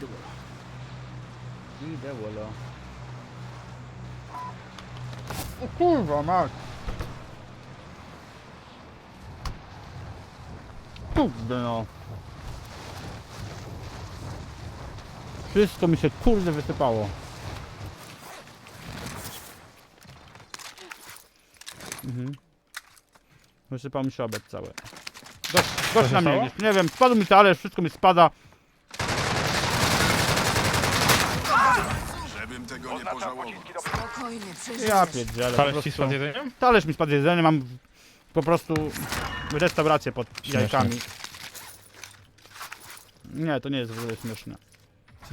Idę wolo. Idę wolo. O kurwa, mać! Kurde no. Wszystko mi się kurde wysypało. Mhm. Wysypał mi się obiad cały. Gość, gość się na mnie gdzieś. Nie wiem, spadł mi talerz, wszystko mi spada. Tego nie pożałował. Spokojnie, przeżyjesz. Ja pierdzielę. po ci prostu. spadł jedzeniem? Talerz mi spadł z jedzeniem, mam po prostu restaurację pod jajkami. Nie, to nie jest w ogóle śmieszne.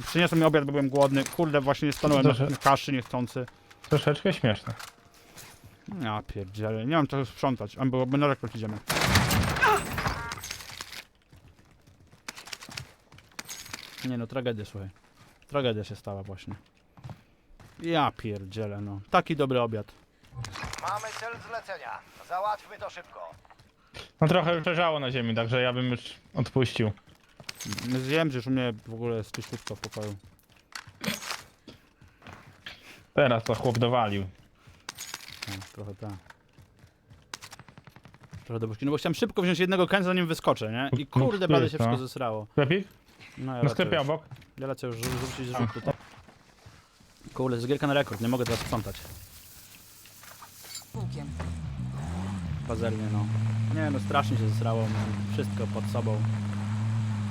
Przyniosłem mi obiad, bo byłem głodny. Kurde, właśnie stanąłem na Dobrze. na kaszy niechcący. Troszeczkę śmieszne. Ja pierdzielę, nie mam czego sprzątać. A bo my na rekord idziemy. Nie no, tragedia, słuchaj. Tragedia się stała właśnie. Ja pierdzielę, no. Taki dobry obiad. Mamy cel zlecenia. Załatwmy to szybko. No trochę już leżało na ziemi, także ja bym już odpuścił. Zjem, że już u mnie w ogóle jest czyściutko w pokoju. Teraz to chłop dowalił. No, trochę tak. Trochę do. No bo chciałem szybko wziąć jednego końca, zanim wyskoczę, nie? I No, kurde, no, blady jest, się no. wszystko zesrało. Sklepik? No ja Na lecę sklepie już. obok. Ja lecę już rzu- rzucić rzut tutaj. Kurde, jest gierka na rekord, nie mogę teraz sprzątać. Pułkiem. Pazernie, no. Nie no, strasznie się zesrało. mam Wszystko pod sobą.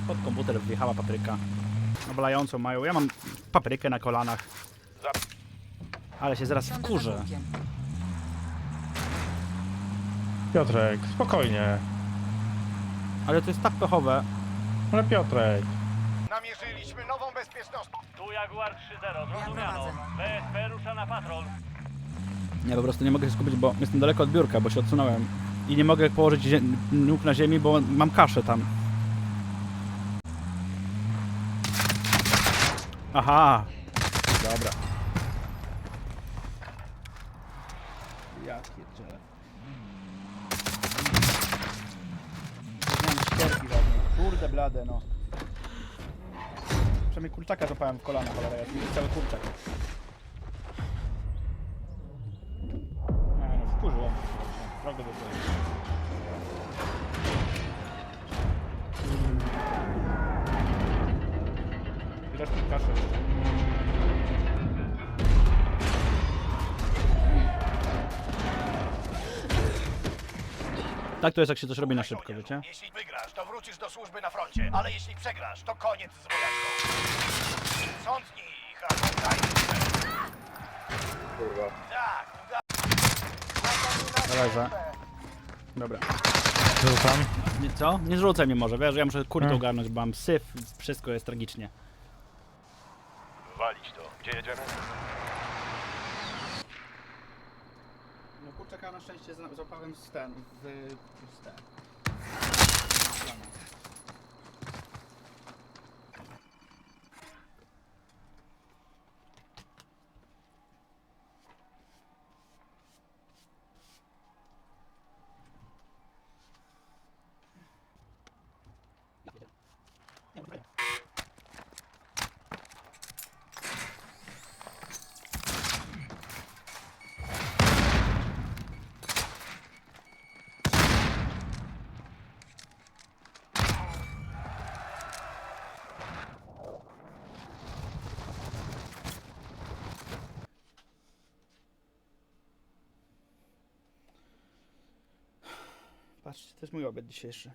Pod komputer wjechała papryka. Oblającą mają. Ja mam paprykę na kolanach. Ale się zaraz wkurzę. Piotrek, spokojnie. Ale to jest tak pechowe. Ale Piotrek. Namierzyliśmy nową bezpieczność. Tu Jaguar 3-0, Ja zrozumiano. prowadzę. BSP rusza na patrol. Nie, po prostu nie mogę się skupić, bo jestem daleko od biurka, bo się odsunąłem. I nie mogę położyć zie- nóg na ziemi, bo mam kaszę tam. Aha! Dobra. Ja pierdzielę. Mam ścierki ładne. Kurde blade, no. Przynajmniej kurczaka złapałem w kolana, cholera, jest cały kurczak. Nie no, wkurzyło mnie. Drogę do tego. Widać mi kaszę. Tak to jest, jak się coś robi na szybko, wiecie? Jeśli wygrasz, to wrócisz do służby na froncie, ale jeśli przegrasz, to koniec z wojaczką. Sądnij ich, a daj Kurwa. Tak, tak. Leżę. Dobra. Rzucam. Nie, co? Nie zrzucaj mnie może, wiesz, ja muszę kurtę Hmm. ogarnąć, bo mam syf, wszystko jest tragicznie. Walić to. Gdzie jedziemy? Kurczaka na szczęście złapałem z ten, w, z ten. Patrzcie, to jest mój obiad dzisiejszy.